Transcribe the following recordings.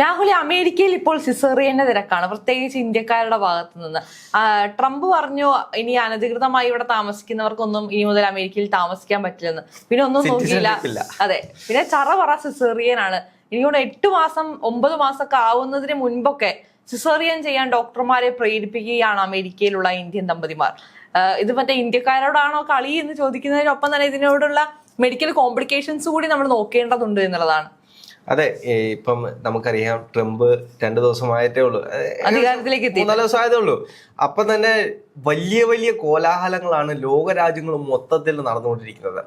രാഹുൽ അമേരിക്കയിൽ ഇപ്പോൾ സിസേറിയന്റെ തിരക്കാണ്. പ്രത്യേകിച്ച് ഇന്ത്യക്കാരുടെ ഭാഗത്ത് നിന്ന് ട്രംപ് പറഞ്ഞു ഇനി അനധികൃതമായി ഇവിടെ താമസിക്കുന്നവർക്കൊന്നും ഇനി മുതൽ അമേരിക്കയിൽ താമസിക്കാൻ പറ്റില്ലെന്ന്. പിന്നെ ഒന്നും നോക്കിയില്ല. അതെ. പിന്നെ ചറ പറ സിസേറിയൻ ആണ് എനിക്കൊണ്ട് എട്ട് മാസം ഒമ്പത് മാസമൊക്കെ ആവുന്നതിന് മുൻപൊക്കെ സിസേറിയൻ ചെയ്യാൻ ഡോക്ടർമാരെ പ്രേരിപ്പിക്കുകയാണ് അമേരിക്കയിലുള്ള ഇന്ത്യൻ ദമ്പതിമാർ. ഇത് മറ്റേ ഇന്ത്യക്കാരോടാണോ കളി എന്ന് ചോദിക്കുന്നതിനൊപ്പം തന്നെ ഇതിനോടുള്ള മെഡിക്കൽ കോംപ്ലിക്കേഷൻസ് കൂടി നമ്മൾ നോക്കേണ്ടതുണ്ട് എന്നുള്ളതാണ്. അതെ ഇപ്പം നമുക്കറിയാം ട്രംപ് രണ്ടു ദിവസമായിട്ടേ ഉള്ളൂ. അധികാരത്തിലേക്ക് എത്തി മൂന്നാൽ ദിവസം ആയതേ ഉള്ളൂ. അപ്പൊ തന്നെ വലിയ വലിയ കോലാഹലങ്ങളാണ് ലോകരാജ്യങ്ങൾ മൊത്തത്തിൽ നടന്നുകൊണ്ടിരിക്കുന്നത്.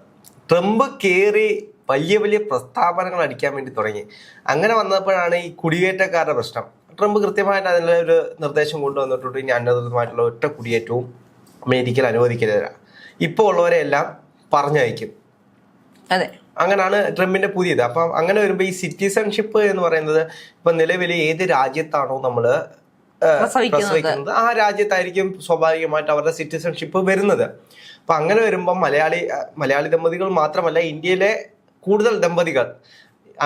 ട്രംപ് കയറി വലിയ വലിയ പ്രസ്താവനകൾ അടിക്കാൻ വേണ്ടി തുടങ്ങി. അങ്ങനെ വന്നപ്പോഴാണ് ഈ കുടിയേറ്റക്കാരുടെ പ്രശ്നം. ട്രംപ് കൃത്യമായിട്ട് അതിനുള്ള ഒരു നിർദ്ദേശം കൊണ്ടുവന്നിട്ടുണ്ട്. ഇനി അനധികൃതമായിട്ടുള്ള ഒറ്റ കുടിയേറ്റവും അമേരിക്കയിൽ അനുവദിക്കരുത്. ഇപ്പോൾ ഉള്ളവരെ എല്ലാം പറഞ്ഞയക്കും. അതെ. അങ്ങനെയാണ് ട്രംപിന്റെ പുതിയത്. അപ്പം അങ്ങനെ വരുമ്പോൾ ഈ സിറ്റിസൺഷിപ്പ് എന്ന് പറയുന്നത് ഇപ്പൊ നിലവിൽ ഏത് രാജ്യത്താണോ നമ്മൾ പ്രസവിക്കുന്നത്. ആ രാജ്യത്തായിരിക്കും സ്വാഭാവികമായിട്ട് അവരുടെ സിറ്റിസൺഷിപ്പ് വരുന്നത്. അപ്പൊ അങ്ങനെ വരുമ്പോൾ മലയാളി മലയാളി ദമ്പതികൾ മാത്രമല്ല ഇന്ത്യയിലെ കൂടുതൽ ദമ്പതികൾ.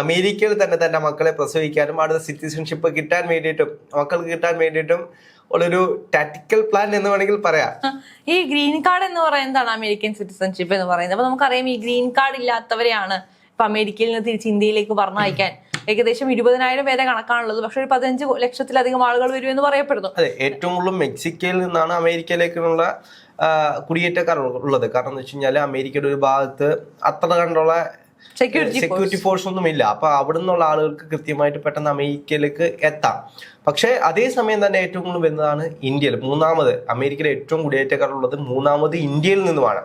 അമേരിക്കയിൽ തന്നെ തന്റെ മക്കളെ പ്രസവിക്കാനും അവിടുത്തെ സിറ്റിസൺഷിപ്പ് കിട്ടാൻ വേണ്ടിയിട്ടും മക്കൾക്ക് കിട്ടാൻ വേണ്ടിയിട്ടും ഉള്ളൊരു ടാറ്റിക്കൽ പ്ലാൻ എന്ന് വേണമെങ്കിൽ പറയാം. ഈ ഗ്രീൻ കാർഡ് എന്ന് പറയുന്നതാണ് അമേരിക്കൻ സിറ്റിസൺഷിപ്പ് എന്ന് പറയുന്നത്. അപ്പൊ നമുക്കറിയാം ഈ ഗ്രീൻ കാർഡ് ഇല്ലാത്തവരെയാണ് ഇപ്പൊ അമേരിക്കയിൽ നിന്ന് തിരിച്ച് ഇന്ത്യയിലേക്ക് പറഞ്ഞയക്കാൻ ഏകദേശം ഇരുപതിനായിരം പേരെ കണക്കാണുള്ളത്. പക്ഷെ ഒരു പതിനഞ്ച് ലക്ഷത്തിലധികം ആളുകൾ വരുമെന്ന് പറയപ്പെടുന്നു. അതെ ഏറ്റവും കൂടുതൽ മെക്സിക്കോയിൽ നിന്നാണ് അമേരിക്കയിലേക്കുള്ള കുടിയേറ്റക്കാർ ഉള്ളത്. കാരണം എന്ന് വെച്ച് കഴിഞ്ഞാൽ അമേരിക്കയുടെ ഒരു ഭാഗത്ത് അത്ര കണ്ടുള്ള സെക്യൂരിറ്റി സെക്യൂരിറ്റി ഫോഴ്സ് ഒന്നും ഇല്ല അപ്പൊ അവിടെ നിന്നുള്ള ആളുകൾക്ക് കൃത്യമായിട്ട് പെട്ടെന്ന് അമേരിക്കയിലേക്ക് എത്താം. പക്ഷേ അതേസമയം തന്നെ ഏറ്റവും കൂടുതൽ വരുന്നതാണ് ഇന്ത്യയിൽ. മൂന്നാമത് അമേരിക്കയിലെ ഏറ്റവും കുടിയേറ്റക്കാരുള്ളത് മൂന്നാമത് ഇന്ത്യയിൽ നിന്നുമാണ്.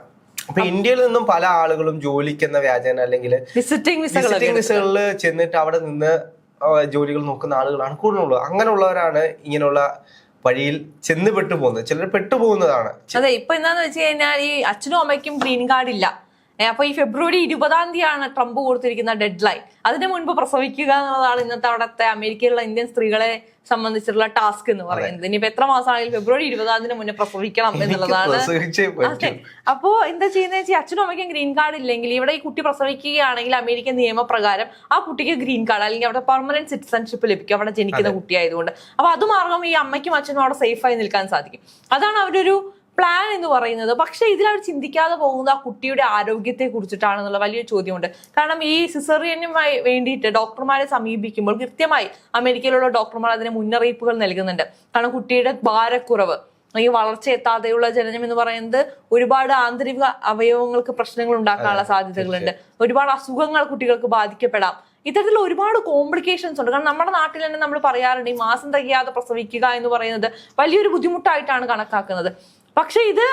അപ്പൊ ഇന്ത്യയിൽ നിന്നും പല ആളുകളും ജോലിക്കെന്ന വ്യാജന അല്ലെങ്കിൽ വിസിറ്റിംഗ് വിസകളിൽ ചെന്നിട്ട് അവിടെ നിന്ന് ജോലികൾ നോക്കുന്ന ആളുകളാണ് കൂടുതലുള്ളത്. അങ്ങനെയുള്ളവരാണ് ഇങ്ങനെയുള്ള വഴിയിൽ ചെന്ന് പെട്ടുപോകുന്നത്. ചിലർ പെട്ടുപോകുന്നതാണ്. അതെ ഇപ്പൊ എന്താന്ന് വെച്ച് കഴിഞ്ഞാൽ ഈ അച്ഛനും അമ്മയ്ക്കും ഗ്രീൻ കാർഡ് ഇല്ല. അപ്പൊ ഈ ഫെബ്രുവരി ഇരുപതാം തീയതിയാണ് ട്രംപ് കൊടുത്തിരിക്കുന്ന ഡെഡ് ലൈൻ അതിന് മുൻപ് പ്രസവിക്കുക എന്നുള്ളതാണ് ഇന്നത്തെ അവിടുത്തെ അമേരിക്കയിലുള്ള ഇന്ത്യൻ സ്ത്രീകളെ സംബന്ധിച്ചിട്ടുള്ള ടാസ്ക് എന്ന് പറയുന്നത്. ഇനിയിപ്പോ എത്ര മാസമാണെങ്കിലും ഫെബ്രുവരി ഇരുപതാം മുന്നേ പ്രസവിക്കണം എന്നുള്ളതാണ്. അപ്പോ എന്താ ചെയ്യുന്നത് വെച്ചാൽ അച്ഛനും അമ്മയ്ക്കും ഗ്രീൻ കാർഡ് ഇല്ലെങ്കിൽ ഇവിടെ ഈ കുട്ടി പ്രസവിക്കുകയാണെങ്കിൽ അമേരിക്കൻ നിയമപ്രകാരം ആ കുട്ടിക്ക് ഗ്രീൻ കാർഡ് അല്ലെങ്കിൽ അവിടെ പെർമനന്റ് സിറ്റിസൺഷിപ്പ് ലഭിക്കും അവിടെ ജനിക്കുന്ന കുട്ടിയായതുകൊണ്ട്. അപ്പൊ അത് മാർഗം ഈ അമ്മയ്ക്കും അച്ഛനും അവിടെ സേഫായി നിൽക്കാൻ സാധിക്കും. അതാണ് അവരൊരു പ്ലാൻ എന്ന് പറയുന്നത്. പക്ഷെ ഇതിൽ അവർ ചിന്തിക്കാതെ പോകുന്നത് ആ കുട്ടിയുടെ ആരോഗ്യത്തെ കുറിച്ചിട്ടാണെന്നുള്ള വലിയ ചോദ്യമുണ്ട്. കാരണം ഈ സിസറിയനുമായി വേണ്ടിയിട്ട് ഡോക്ടർമാരെ സമീപിക്കുമ്പോൾ കൃത്യമായി അമേരിക്കയിലുള്ള ഡോക്ടർമാർ അതിന് മുന്നറിയിപ്പുകൾ നൽകുന്നുണ്ട്. കാരണം കുട്ടിയുടെ ഭാരക്കുറവ് ഈ വളർച്ച എത്താതെയുള്ള ജനനം എന്ന് പറയുന്നത് ഒരുപാട് ആന്തരിക അവയവങ്ങൾക്ക് പ്രശ്നങ്ങൾ ഉണ്ടാക്കാനുള്ള സാധ്യതകളുണ്ട്. ഒരുപാട് അസുഖങ്ങൾ കുട്ടികൾക്ക് ബാധിക്കപ്പെടാം. ഇത്തരത്തിലുള്ള ഒരുപാട് കോംപ്ലിക്കേഷൻസ് ഉണ്ട്. കാരണം നമ്മുടെ നാട്ടിൽ തന്നെ നമ്മൾ പറയാറുണ്ട് ഈ മാസം തികയാതെ പ്രസവിക്കുക എന്ന് പറയുന്നത് വലിയൊരു ബുദ്ധിമുട്ടായിട്ടാണ് കണക്കാക്കുന്നത്. പക്ഷെ ഇത്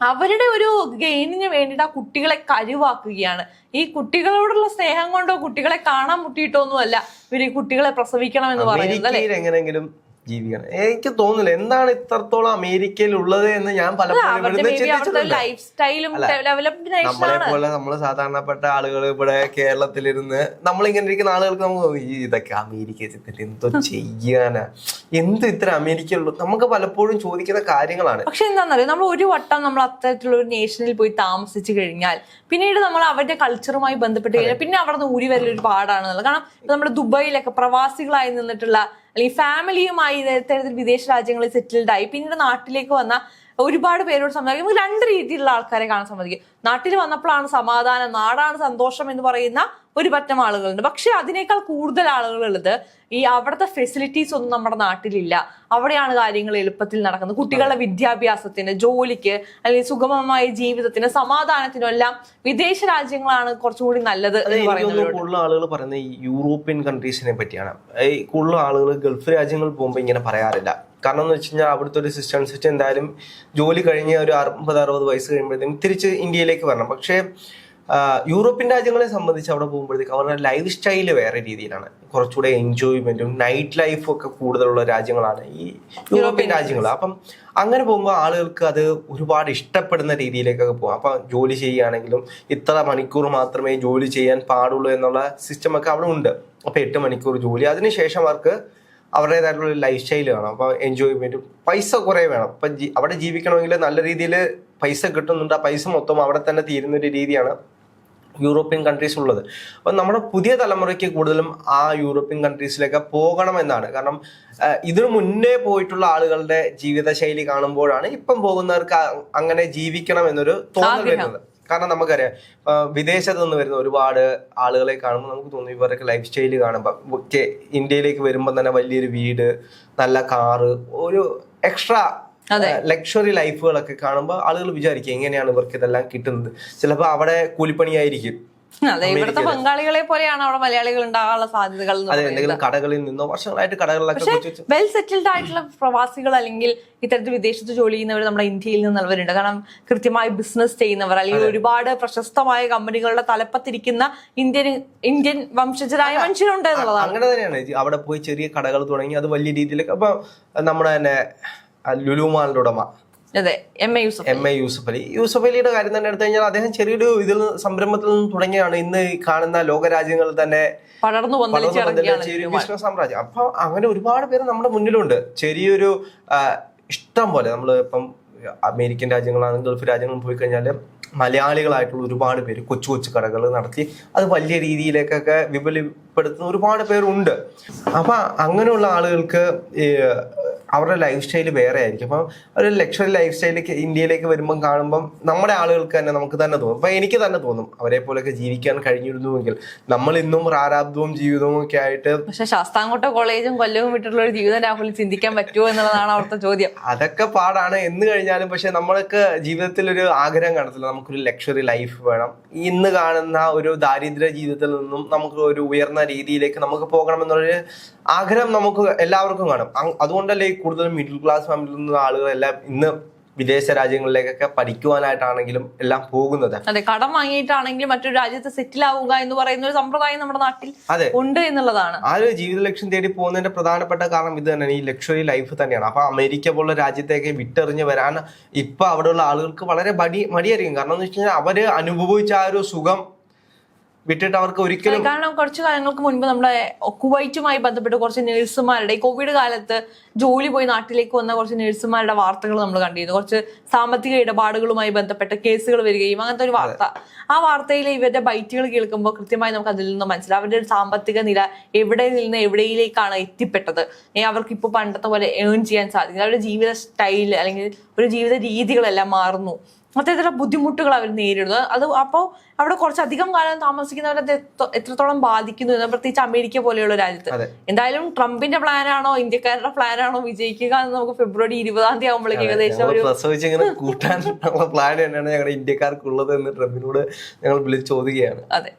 അവരുടെ ഒരു ഗെയിനിന് വേണ്ടിയിട്ട് ആ കുട്ടികളെ കരുവാക്കുകയാണ് ഈ കുട്ടികളോടുള്ള സ്നേഹം കൊണ്ടോ കുട്ടികളെ കാണാൻ മുട്ടിയിട്ടോ ഒന്നുമല്ല ഇവർ ഈ കുട്ടികളെ പ്രസവിക്കണം എന്ന് പറയുന്നത് എങ്ങനെങ്കിലും ജീവിക്കണം. എനിക്ക് തോന്നുന്നില്ല. എന്താണ് ഇത്രത്തോളം അമേരിക്കയിൽ ഉള്ളത് എന്ന് ഞാൻ നമ്മളെ പോലെ നമ്മൾ സാധാരണപ്പെട്ട ആളുകൾ ഇവിടെ കേരളത്തിലിരുന്ന് നമ്മളിങ്ങനെ ഇരിക്കുന്ന ആളുകൾക്ക് നമുക്ക് തോന്നും, ഈ ഇതൊക്കെ അമേരിക്ക ചെന്നിട്ട് എന്തോ ചെയ്യാനാ? എന്ത് ഇത്ര അമേരിക്ക അമേരിക്കയുള്ളൂ നമുക്ക് പലപ്പോഴും ചോദിക്കുന്ന കാര്യങ്ങളാണ്. പക്ഷെ എന്താണെന്നറിയോ നമ്മൾ ഒരു വട്ടം നമ്മൾ അത്തരത്തിലുള്ള ഒരു നേഷനിൽ പോയി താമസിച്ചു കഴിഞ്ഞാൽ പിന്നീട് നമ്മൾ അവരുടെ കൾച്ചറുമായി ബന്ധപ്പെട്ട് കഴിഞ്ഞാൽ പിന്നെ അവിടെ നിന്ന് ഊരി വരലൊരു പാടാണെന്നുള്ളത് കാരണം നമ്മുടെ ദുബായിലൊക്കെ പ്രവാസികളായി നിന്നിട്ടുള്ള അല്ലെങ്കിൽ ഫാമിലിയുമായി ഇത്തരത്തിൽ വിദേശ രാജ്യങ്ങളിൽ സെറ്റിൽഡായി പിന്നീട് നാട്ടിലേക്ക് വന്ന ഒരുപാട് പേരോട് സംസാരിക്കും. നമുക്ക് രണ്ട് രീതിയിലുള്ള ആൾക്കാരെ കാണാൻ സാധിക്കും നാട്ടിൽ വന്നപ്പോഴാണ് സമാധാനം നാടാണ് സന്തോഷം എന്ന് പറയുന്ന ഒരു പറ്റം ആളുകളുണ്ട്. പക്ഷെ അതിനേക്കാൾ കൂടുതൽ ആളുകളുള്ളത് ഈ അവിടുത്തെ ഫെസിലിറ്റീസ് ഒന്നും നമ്മുടെ നാട്ടിലില്ല. അവിടെയാണ് കാര്യങ്ങൾ എളുപ്പത്തിൽ നടക്കുന്നത്. കുട്ടികളുടെ വിദ്യാഭ്യാസത്തിന് ജോലിക്ക് അല്ലെങ്കിൽ സുഗമമായ ജീവിതത്തിന് സമാധാനത്തിനും എല്ലാം വിദേശ രാജ്യങ്ങളാണ് കുറച്ചുകൂടി നല്ലത് കൂടുതൽ ആളുകൾ പറയുന്നത് ഈ യൂറോപ്യൻ കൺട്രീസിനെ പറ്റിയാണ്. കൂടുതൽ ആളുകൾ ഗൾഫ് രാജ്യങ്ങളിൽ പോകുമ്പോൾ ഇങ്ങനെ പറയാറില്ല. കാരണം എന്ന് വെച്ച് കഴിഞ്ഞാൽ അവിടുത്തെ ഒരു സിസ്റ്റം അനുസരിച്ച് എന്തായാലും ജോലി കഴിഞ്ഞ് ഒരു അറുപത് അറുപത് വയസ്സ് കഴിയുമ്പോഴത്തേക്കും തിരിച്ച് ഇന്ത്യയിലേക്ക് വരണം. പക്ഷേ യൂറോപ്യൻ രാജ്യങ്ങളെ സംബന്ധിച്ച് അവിടെ പോകുമ്പോഴത്തേക്ക് അവരുടെ ലൈഫ് സ്റ്റൈൽ വേറെ രീതിയിലാണ്. കുറച്ചുകൂടെ എൻജോയ്മെന്റും നൈറ്റ് ലൈഫും ഒക്കെ കൂടുതലുള്ള രാജ്യങ്ങളാണ് ഈ യൂറോപ്യൻ രാജ്യങ്ങൾ. അപ്പം അങ്ങനെ പോകുമ്പോൾ ആളുകൾക്ക് അത് ഒരുപാട് ഇഷ്ടപ്പെടുന്ന രീതിയിലേക്കൊക്കെ പോകാം. അപ്പം ജോലി ചെയ്യുകയാണെങ്കിലും ഇത്ര മണിക്കൂർ മാത്രമേ ജോലി ചെയ്യാൻ പാടുള്ളൂ എന്നുള്ള സിസ്റ്റം ഒക്കെ അവിടെ ഉണ്ട്. അപ്പം എട്ട് മണിക്കൂർ ജോലി. അതിനുശേഷം അവർക്ക് അവരുടേതായിട്ടുള്ള ഒരു ലൈഫ് സ്റ്റൈൽ വേണം. അപ്പോൾ എൻജോയ്മെന്റും പൈസ കുറെ വേണം. അപ്പൊ അവിടെ ജീവിക്കണമെങ്കിൽ നല്ല രീതിയിൽ പൈസ കിട്ടുന്നുണ്ട്. ആ പൈസ മൊത്തം അവിടെ തന്നെ തീരുന്ന ഒരു രീതിയാണ് യൂറോപ്യൻ കൺട്രീസ് ഉള്ളത്. അപ്പം നമ്മുടെ പുതിയ തലമുറയ്ക്ക് കൂടുതലും ആ യൂറോപ്യൻ കൺട്രീസിലേക്ക് പോകണമെന്നാണ് കാരണം ഇതിനു മുന്നേ പോയിട്ടുള്ള ആളുകളുടെ ജീവിതശൈലി കാണുമ്പോഴാണ് ഇപ്പം പോകുന്നവർക്ക് അങ്ങനെ ജീവിക്കണം എന്നൊരു തോന്നൽ. വരുന്നത്. കാരണം നമുക്കറിയാം വിദേശത്ത് നിന്ന് വരുന്ന ഒരുപാട് ആളുകളെ കാണുമ്പോൾ നമുക്ക് തോന്നും ഇവരൊക്കെ ലൈഫ് സ്റ്റൈൽ കാണുമ്പോൾ ഇന്ത്യയിലേക്ക് വരുമ്പോൾ തന്നെ വലിയൊരു വീട് നല്ല കാറ് ഒരു എക്സ്ട്രാ. ലക്ഷറി ലൈഫുകളൊക്കെ കാണുമ്പോൾ ആളുകൾ വിചാരിക്കും എങ്ങനെയാണ് ഇവർക്ക് ഇതെല്ലാം കിട്ടുന്നത്. ചിലപ്പോൾ അവിടെ കൂലിപ്പണിയായിരിക്കും. അതെ ഇവിടുത്തെ ബംഗാളികളെ പോലെയാണ് അവിടെ മലയാളികൾ ഉണ്ടാകാനുള്ള സാധ്യതകൾ അതെ. എന്തെങ്കിലും കടകളിൽ നിന്നോ വർഷങ്ങളായിട്ട് കടകളിലൊക്കെ വെൽ സെറ്റിൽഡ് ആയിട്ടുള്ള പ്രവാസികൾ അല്ലെങ്കിൽ ഇത്തരത്തിൽ വിദേശത്ത് ജോലി ചെയ്യുന്നവർ നമ്മുടെ ഇന്ത്യയിൽ നിന്നുള്ളവരുണ്ട് കാരണം കൃത്യമായി ബിസിനസ് ചെയ്യുന്നവർ അല്ലെങ്കിൽ ഒരുപാട് പ്രശസ്തമായ കമ്പനികളുടെ തലപ്പത്തിരിക്കുന്ന ഇന്ത്യൻ ഇന്ത്യൻ വംശജരായ മനുഷ്യരുണ്ട് എന്നുള്ളതാണ്. അങ്ങനെ തന്നെയാണ്. അവിടെ പോയി ചെറിയ കടകൾ തുടങ്ങി അത് വലിയ രീതിയിലൊക്കെ അപ്പൊ നമ്മുടെ തന്നെ ലുലുമാളിന്റെ ഉടമ. അതെ M A Yusuf M A Yusuf Ali Yusuf അലിയുടെ കാര്യം തന്നെ എടുത്തു കഴിഞ്ഞാൽ അദ്ദേഹം ചെറിയൊരു ഇതിൽ നിന്ന് സംരംഭത്തിൽ നിന്ന് തുടങ്ങിയാണ് ഇന്ന് ഈ കാണുന്ന ലോകരാജ്യങ്ങളിൽ തന്നെ പടർന്നു വളർന്നു വന്നിട്ടുള്ള ചെറിയ ബിസിനസ് സാമ്രാജ്യം. അപ്പൊ അങ്ങനെ ഒരുപാട് പേര് നമ്മുടെ മുന്നിലുണ്ട്. ചെറിയൊരു ഇഷ്ടം പോലെ. നമ്മൾ ഇപ്പം അമേരിക്കൻ രാജ്യങ്ങളാണെങ്കിലും ഗൾഫ് രാജ്യങ്ങളും പോയി കഴിഞ്ഞാൽ മലയാളികളായിട്ടുള്ള ഒരുപാട് പേര് കൊച്ചു കൊച്ചു കടകൾ നടത്തി അത് വലിയ രീതിയിലേക്കൊക്കെ വിപുലപ്പെടുത്തുന്ന ഒരുപാട് പേരുണ്ട്. അപ്പൊ അങ്ങനെയുള്ള ആളുകൾക്ക് ഈ അവരുടെ ലൈഫ് സ്റ്റൈൽ വേറെ ആയിരിക്കും അപ്പം ഒരു ലക്ഷറി ലൈഫ് സ്റ്റൈലിലേക്ക് ഇന്ത്യയിലേക്ക് വരുമ്പം കാണുമ്പം നമ്മുടെ ആളുകൾക്ക് തന്നെ നമുക്ക് തന്നെ തോന്നും. അപ്പം എനിക്ക് തന്നെ തോന്നും അവരെ പോലെയൊക്കെ ജീവിക്കാൻ കഴിഞ്ഞിരുന്നുവെങ്കിൽ നമ്മൾ ഇന്നും പ്രാരാബ്ദവും ജീവിതവും ഒക്കെ ആയിട്ട് പക്ഷെ ശാസ്താംകോട്ട കോളേജും കൊല്ലവും വിട്ടിട്ടുള്ള ഒരു ജീവിതം രാഹുൽ ചിന്തിക്കാൻ പറ്റുമോ എന്നുള്ളതാണ് അവിടുത്തെ ചോദ്യം. അതൊക്കെ പാടാണ്. എന്ന് കഴിഞ്ഞാലും പക്ഷെ നമ്മൾക്ക് ജീവിതത്തിൽ ഒരു ആഗ്രഹം കാണത്തില്ല. നമുക്കൊരു ലക്ഷറി ലൈഫ് വേണം. ഇന്ന് കാണുന്ന ഒരു ദാരിദ്ര്യ ജീവിതത്തിൽ നിന്നും നമുക്ക് ഒരു ഉയർന്ന രീതിയിലേക്ക് നമുക്ക് പോകണം എന്നുള്ളൊരു ആഗ്രഹം നമുക്ക് എല്ലാവർക്കും കാണും. അതുകൊണ്ടല്ലേ കൂടുതലും മിഡിൽ ക്ലാസ് ഫാമിലിയിൽ നിന്നുള്ള ആളുകളെല്ലാം ഇന്ന് വിദേശ രാജ്യങ്ങളിലേക്കൊക്കെ പഠിക്കുവാനായിട്ടാണെങ്കിലും എല്ലാം പോകുന്നത്. അതെ കടം വാങ്ങിയിട്ടാണെങ്കിലും മറ്റൊരു രാജ്യത്ത് സെറ്റിൽ ആവുക എന്ന് പറയുന്ന ഒരു സമ്പ്രദായം നമ്മുടെ നാട്ടിൽ അതെ. ഉണ്ട് എന്നുള്ളതാണ്. ആ ഒരു ജീവിത ലക്ഷ്യം തേടി പോകുന്നതിന്റെ പ്രധാനപ്പെട്ട കാരണം ഇത് തന്നെയാണ്. ഈ ലക്ഷറി ലൈഫ് തന്നെയാണ്. അപ്പൊ അമേരിക്ക പോലുള്ള രാജ്യത്തേക്ക് വിട്ടെറിഞ്ഞ് വരാൻ ഇപ്പൊ അവിടെയുള്ള ആളുകൾക്ക് വളരെ മടി മടിയായിരിക്കും. കാരണം എന്ന് വെച്ച് കഴിഞ്ഞാൽ അവർ അനുഭവിച്ച ആ ഒരു സുഖം വിട്ടിട്ട് അവർക്ക് ഒരിക്കലും കാരണം കുറച്ച് കാലങ്ങൾക്ക് മുൻപ് നമ്മുടെ കുവൈറ്റുമായി ബന്ധപ്പെട്ട് കുറച്ച് നഴ്സുമാരുടെ ഈ കോവിഡ് കാലത്ത് ജോലി പോയി നാട്ടിലേക്ക് വന്ന കുറച്ച് നഴ്സുമാരുടെ വാർത്തകൾ നമ്മൾ കണ്ടിരുന്നു. കുറച്ച് സാമ്പത്തിക ഇടപാടുകളുമായി ബന്ധപ്പെട്ട കേസുകൾ വരികയും അങ്ങനത്തെ ഒരു വാർത്ത. ആ വാർത്തയിൽ ഇവരുടെ ബൈറ്റുകൾ കേൾക്കുമ്പോൾ കൃത്യമായി നമുക്ക് അതിൽ നിന്ന് മനസ്സിലാവും. അവരുടെ സാമ്പത്തിക നില എവിടെ നിന്ന് എവിടെയിലേക്കാണ് എത്തിപ്പെട്ടത്. അവർക്ക് ഇപ്പോൾ പണ്ടത്തെ പോലെ ഏൺ ചെയ്യാൻ സാധിക്കുന്നത് അവരുടെ ജീവിത സ്റ്റൈൽ അല്ലെങ്കിൽ ഒരു ജീവിത രീതികളെല്ലാം മാറുന്നു. അത്തരത്തിലുള്ള ബുദ്ധിമുട്ടുകൾ അവർ നേരിടുന്നത്. അത് അപ്പോൾ അവിടെ കുറച്ചധികം കാലം താമസിക്കുന്നവരെ എത്ര- എത്രത്തോളം ബാധിക്കുന്നു എന്ന് പ്രത്യേകിച്ച് അമേരിക്ക പോലെയുള്ള രാജ്യത്ത്. എന്തായാലും ട്രംപിന്റെ പ്ലാനാണോ ഇന്ത്യക്കാരുടെ പ്ലാനാണോ വിജയിക്കുക എന്ന് നമുക്ക് ഫെബ്രുവരി ഇരുപതാം തീയതി ആകുമ്പോഴേക്കും ഏകദേശം ഒരു കൂട്ടാനുള്ള പ്ലാൻ തന്നെയാണ് ഞങ്ങളുടെ ഇന്ത്യക്കാർക്കുള്ളത് എന്ന് ട്രംപിനോട് ഞങ്ങൾ വിളിച്ച് ചോദിക്കുകയാണ്. അതെ.